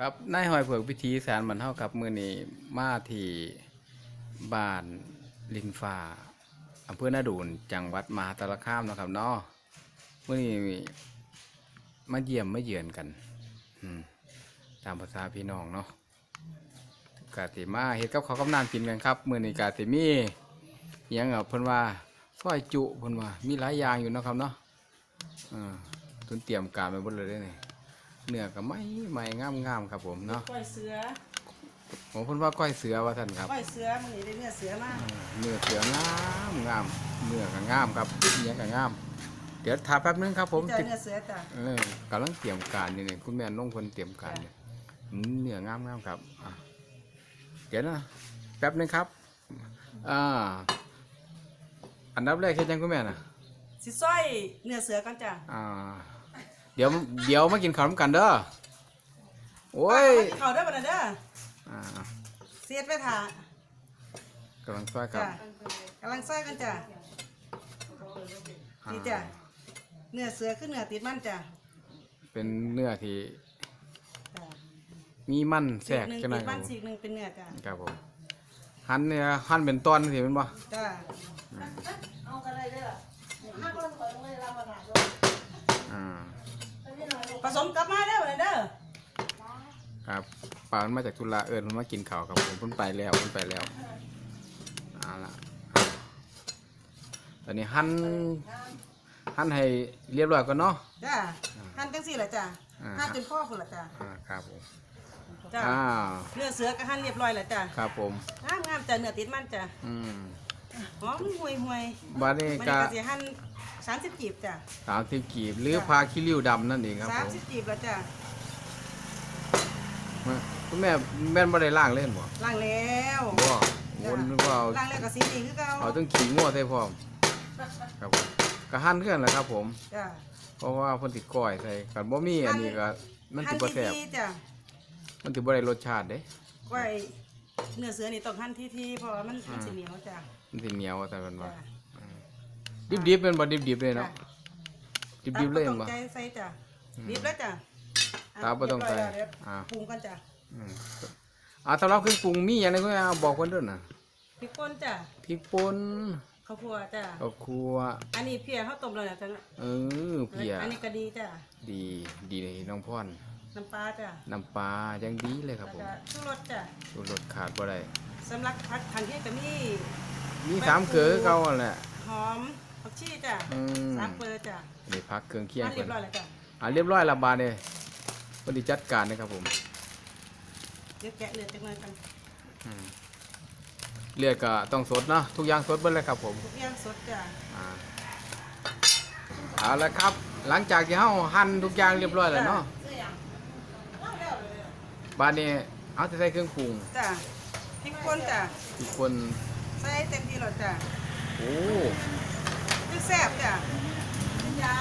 ครับนายหอยเผือกพิธีสารบรรเท่ากับมือนี้มาที่บ้านลินฟ้าอำเภอนาดูนจังหวัดมหาสารคามนะครับเนาะมื่อนี้มาเยี่ยมมาเยือนกันอืตามภาษาพี่น้องเนาะกาติมาเฮ็ดกับเขากับน้ำกินกันครับมือนี้กาติมียังอะเพิ่นว่าซอยจุเพิ่นว่ามีหลายอย่างอยู่นะครับเนาะอ่าทุนเตรียมการไปหมดเลยเด้นี่ เนื้อก็ไม่ไม่งามงามๆครับผมเนาะก้อยเสือผมเพิ่นว่าก้อยเสือว่าท่านครับก้อยเสือมันนี่ได้เนื้อเสือมากเนื้อเสืองามงามเนื้อก็งามครับเนื้อก็งาม เดี๋ยวถามแป๊บนึงครับ ผมเจอติดเนื้อเสือจ้ะเออกำลังเตรียมการอยู่นี่คุณแม่น้องคนเตรียมการอยู่อืมเนื้องามงามครับอะเดี๋ยวนะแป๊บนึงครับอ่าอันดับแรกเฮ็ดยังคุณแม่น่ะสิซอยเนื้อเสือกันจ้ะอ่า เดี๋ยวเดี๋ยวมากินข้าวน้ำกันเด้อโอ้ยเขาได้อบ่น่ะเด้ออ่าเสียดไปถ่ากำลังซอยครับจ้ะกำลังซอยกันจ้ะอ่านี่จ้ะเนื้อเสือคือเนื้อติดมันจ้ะเป็นเนื้อที่จ้ะมีมันแทรสีกกหนึ่งจังหน่ติอยดคมัรับผมนสีกหนึ่งเป็นเนื้อจ้ะครับผมหั่นเนี่ยหั่นเป็นตอนสิแมันบ่จ้ะ เอากันเลยเด้อห้าคนขอลงเลยรับมาหาด้วยอ่า ผสมกลับมาเด้อบ่น่ะเด้อครับป่ามันมาจากทุระเอิญมันมากินข้าวครับผมเพิ่นไปแล้วเพิ่นไปแล้วเอาละตอนนี้หั่นหั่นให้เรียบร้อยก่อนเนาะจ้ะหั่นจังซี่ล่ะจ้ะอ่าหั่นจนพ่อพุ่นล่ะจ้ะอ่าครับผมจ้ะอ่าเนื้อเสือก็หั่นเรียบร้อยแล้วจ้ะครับผมงามงามๆจ้ะเนื้อติดมันจ้ะอืมหอมห่วยห่วยบัดนี้มันก็ก็สิหั่น สามสิบจีบจ้ะสามสิบกีบหรือพาคิริ้วดำนั่นเองครับสาผมมสิบจีบแล้วจ้ะมาคุณแม่แม่นบ่ได้ล่างเล่นบ่ล้างแล้วบ่วนนึกว่าเอาล้างแล้วก็สีดีคือเก่าเอาต้องขี่งัวใส่พร้อมครับผมก็หั่นเครื่องแหละครับผม จ้ะเพราะว่าเพิ่นสิก้อยใส่กันบ่มีอันนี้ก็มันสิบ่แซ่บหั่นทีๆจ้ะมันสิบ่ได้รสชาติเด้ ไว้เนื้อเสือนี่ต้องหั่นทีๆเพราะว่ามันมันสิเหนียวจ้ะมันสิเหนียวแต่มันว่า จ้ะ ดิบๆเป็นบ่ดิบๆเลยเนาะดิบๆเลยตาบ่บ่ต้องใจใส่จ้ะดิบแล้วจ้ะะตาบ่ต้องใส่เรียบร้ยแล้วเดี๋ยวอ่าปรุงกันจ้ะอืมอ่าสำหรับเครื่องปรุงมีหยังไงก็เอาบอกเพิ่นเด้อน่ะพริกป่นจ้ะพริกป่นข้าวคั่วจ้ะข้าวคั่วอันนี้เพียข้าวต้มแล้วนะจ้ะเออเพียอันนี้ก็ดีจ้ะดีดีเลยน้องพรน้ำปลาจ้ะน้ำปลายังดีเลยครับแล้วผมก็ชูรสจ้ะชูรสขาดบ่ได้สำหรับผักทันที่ก็มีมีสามเกลือเก่าหั่นแหละหอม ผักชีจ้ะอืม สามเปอร์จ้ะนี่พักเครื่องเคียงมาเรีเพิ่ยนบร้อยแล้วจ้ะอ่าเรียบร้อยและบาดนี่เพิ่นสิจัดการนะครับผมเดี๋ยวแกะเลือดจังเลยกันอืมเลือดก็ต้องสดเนาะทุกอย่างสดเบิดเลยครับผม ทุกอย่างสดจ้ะอ่าเอาละครับ หลังจากที่เฮาหั่นทุกอย่างเรียบร้อยแล้วเนาะซื้อยังเล่าแล้วเลยบาดนี้เอาแต่ใส่เครื่องปรุงจ้ะพริกป่นจ้ะทุกคนใส่เต็มที่เลยจ้ะโอ้ คือแซ่บจ้ะยา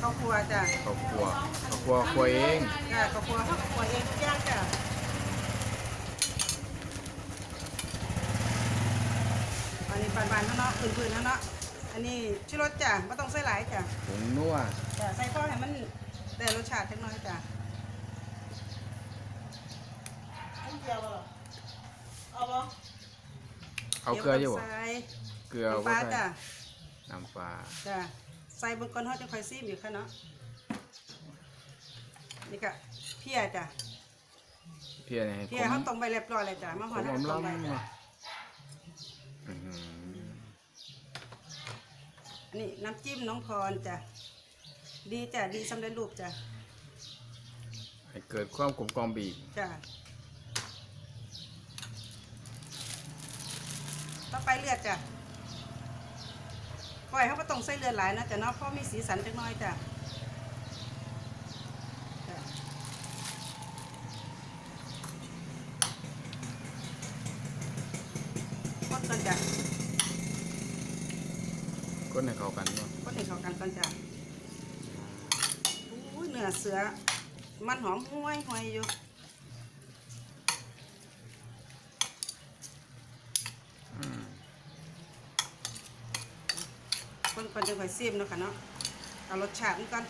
ข้าวคั่วจ้ะข้าวคั่วข้าวคั่วคั่วเองจ้ะข้าวคั่วข้าวคั่วเองทุกอย่างจ้ะอันนี้บานๆเท่าเนาะพื้นๆเท่าเนาะอันนี้ชูรสจ้ะไม่ต้องใส่หลายจ้ะผงนัวจ้ะใส่พอให้มันได้รสชาติจักหน่อยจ้ะเดียวบ่เอาบ่เอาเกลืออยู่บ่ใส่เกลือน้ำปบ่ลาใส่จ้ะ น้ำปลาจ้ะใส่เบนก้อนเฮาจะค่อยซีมอยู่ค่ะเนาะนี่ก็เพียจ้ะเพียให้เพียเขาต้มไปเรียบร้อยเลยจ้ะมาผหอมดอมต้มไปล้ำจ้ะมาอื้อหืออันนี้น้ำจิ้มน้องพรจ้ะดีจ้ะดีสำเร็จรูปจ้ะให้เกิดความกลมกล่อมบีกจ้ะต่อไปเลือดจ้ะ ปล่อยเขาก็ต้องใส่เลือดหลายนะจ้ะเนาะเพราะมีสีสันจักหน้อยจ้ะจ้ะคนกันจ้ะคนให้เข้ากันเนาะคนให้เข้ากันก่อนจ้ะอุ้ยเนื้อเสือมันหอมห้วยห้วยอยู่ คนคนจะคอยซีมเนาะค่ะเนาะเอารสชาติมันก่อน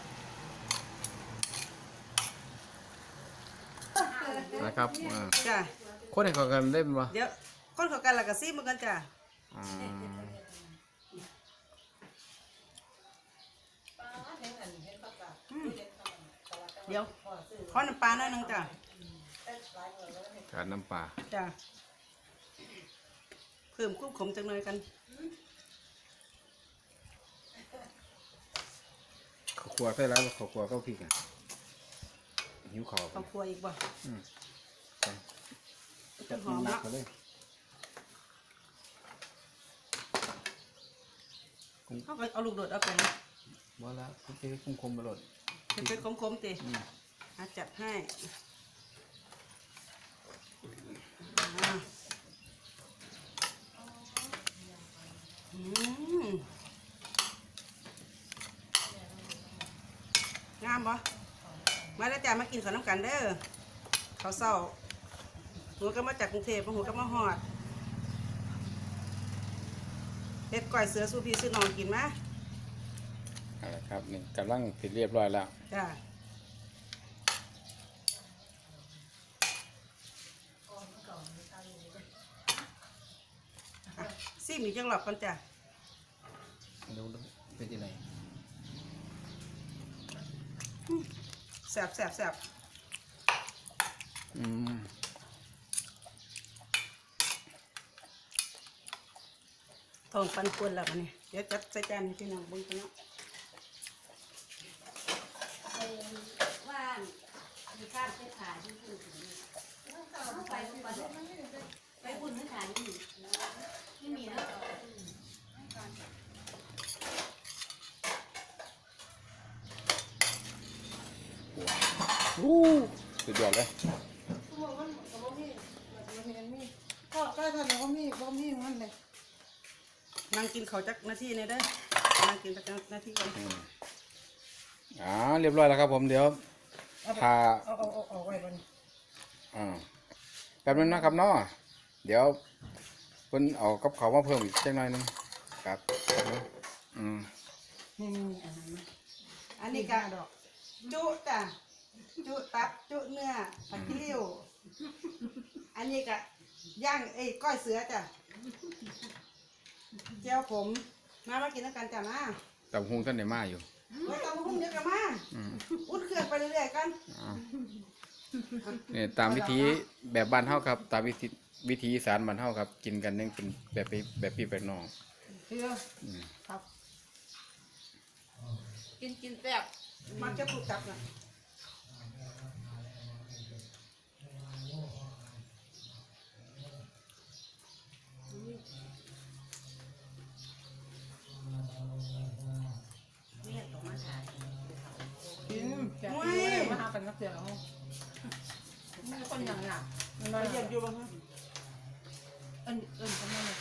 นะครับอ่าจ้ะคนให้เขากันเล่นบ่เดี๋ยวคนเขากันและก็ซีเหมือนกันจ้ะอ่าเดี๋ยวขอน้ำปลาหน่อยหนึงจ้ะการน้ำปลาจ้ะเพิ่มควบขมจังหน่อยกัน ครัวใส่แล้วข้าวครัวก็พริกอะหิวข้าวข้าวคั่วอีกบ่อืมต้นหอมหนัเนาะกเลยเขาก็เอาลูกโดดเอาไปนะบ่ละคุณเจ๊คุ้มคมมาโหลดเป็นเป็นขมๆติอืมอาจัดให้อ่าอืมงามบ่มาแล้วจ้ามากินข้าวน้ำกันเด้อข้าวเศร้าหัวก็มาจากกรุงเทพหัวก็มาหอดเฮ็ดก้อยเสือสู้พี่ซื้อน้องกินมาเอาละครับนี่กำลังติดเรียบร้อยแล้วจ้าอะซิมีจังหลอกก่อนจ้ะ ดูดูเป็นยังไง แส บแสบแสบอืมทองปันควรแล้วมันนี่เดี๋ยวจัดใส่จานให้พี่น้องเบิ่งกันเนาะไปว่านมีข้าวไปขายที่อื่นไปไปไปบุญไม่ขายนี่ไม่มีแล้ว อู้สุดยอดเลยก็ก็ถ้าเราก็มีก็มีมันเลยนั่งกินข้าวจักนาทีนี่เด้อนั่งกินจักนาทีก่อนอ่าเรียบร้อยแล้วครับผมเดี๋ยวพา เอาเอาเอาเอาไว้บนอ่าแป๊บนึงนะครับเนาะเดี๋ยวเพิ่นเอากับเขาวมาเพิ่มอีกจังหน่อยหนึงครับอืมนี่นี่นี่อันนั้นนะอันนี้ก็จุจ้ะ จุตับจุเนื้อผักติ้ว อันนี้ก็ย่างเอ้ยก้อยเสือจ้ะเจียวผมมามากินแล้วกันจ้ะมาตำฮุงท่านได้มาอยู่ไว้ตำหุ้มเดี๋ยวกันมาอืมอุ่นเครื่องไปเรื่อยๆกันอ่านี่ตามวิธีแบบบ้านเฮาครับ ตามวิธีวิธีอีสารบ้านเฮาครับ กินกันยังเป็นแบบพี่แบบพี่แบบน้องเพื่ออืมครับกินกินแซ่บมันจะผูกจับนะ เนี่ยตกมาขาย กินจากที่มาหาเป็ นนักเสียงเขามีคนอย่างหนักมันไปน้อยเยี่ยมอยู่บ้างฮะเอิ้นเอิ้นกันมาเลย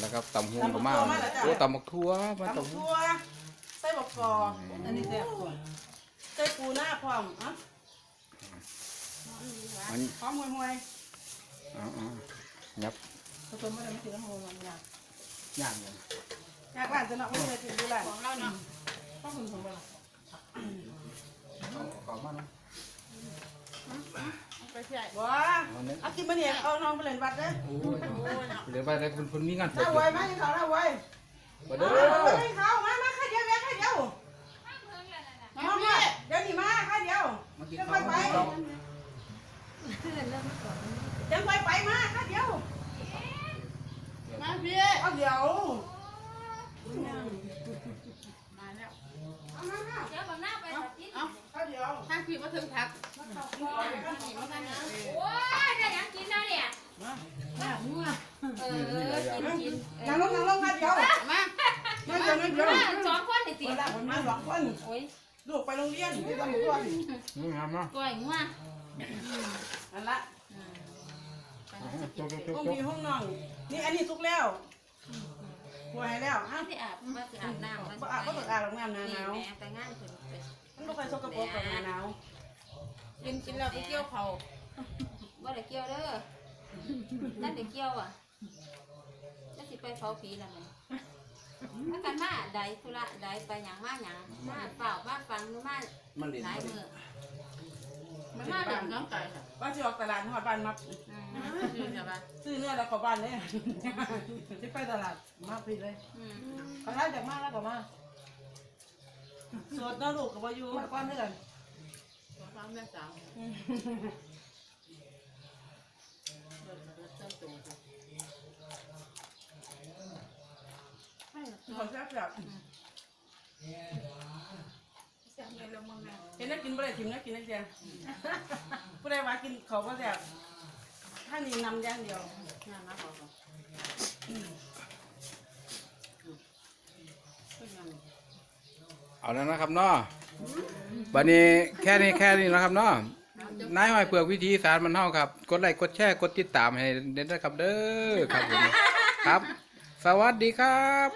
แล้วก็ตำฮุงก็มาโอ้ตำบักทั่วมาตำตำฮุงทั่วใส่บกกออันนี้แซ่บกว่าใส่ปูหน้าพร้อมอะมันพร้อมห่วยห่วย อ๋อๆยับผสมม่ได้ไม่ถึงน้ำมันมันยากย่างเลยๆอยากร้านจะเนาะไม่ได้ถึงดูร้านของเราเนาะข้าวคุณสมบัติขอมาเนาะไปใช่บ่เอากินมาเนี่ยเอาน้องไปเล่นวัดเด้อโอ้ยเดี๋ยวไปได้คุณคุณมีงานเถ้าไวมาให้เขาถ้าไวมาเด้อให้เขามามาค่เดียวแม่ค่เดียวมามาเดี๋ยวนี้มาค่เดียวมากินจะข้าไปวไป จะไปไปมาค่าเดียวมาพี่เอาเดี๋ยวมาแล้วเอามามาเดี๋ยวแบบหน้าไปแบบนี้เอาค่าเดียวถ้าพี่มาถึงพักโอ้ยได้ยังกินแล้วเนี่ยหน้าหัวเออกินกินนั่งลงนั่งลงค่าเดียวมานั่งเดียวนั่งเดียวสองคนนี่สิเวลาผมมาสองคนโอ้ยลูกไปโรงเรียนไปทำหมูตัวนี่นี่ครับเนาะกล้วยงัวนั่นละ จบจบจบห้องจบพี่ห้องน้องนี่อันนี้ทุกแล้วหัวให้แล้วฮะที่อาบมาสิอาบน้ำบ่อาบบ่ต้องอาบหรอกน้ำหนานี่หนาวแม่แต่งงานเพิ่นไปมันบ่ค่อยสกปรกกับหนาหนาวกินกินแล้วก็เกี่ยวเขาบ่ได้เกี่ยวเด้อนั่นได้เกี่ยวอะจะสิไปเผาผีแล้วมันถ้ากันมาใดธุระใดไปหยังมาหยังมาเฝ้ามาฟังหรือมามันเล่นหลายบ่มืได้อมันน่าเดือดน้ำใจค่ะว่าจะออกตลาดหอดบ้านมา อืมคือใช่ปะซื้อเนื้อแล้วเข้าบ้านเลยที่ไปตลาดมาผิดเลยอืมเขาไล่จากมาแล้วก็มาสดเนาะลูกกับว่าอยู่มาก้อนเท่ากันสามแม่สามเริ่มโตคนแซ่บแบบเห็นนักกินบ่ได้ทิมนักกินนักเดียวผู้ใดว่ากินเขาก็แซ่บ ถ้านี่นำอย่างเดียวงานมาขอขอเอาแล้วนะครับเนาะวันนี้แค่นี้แค่นี้นะครับเนาะนายหอยเปลือกวิธีสารมันเท่าครับ กดไลค์กดแชร์กดติดตามให้เด่นนะครับเด้อครับผมครับ สวัสดีครับ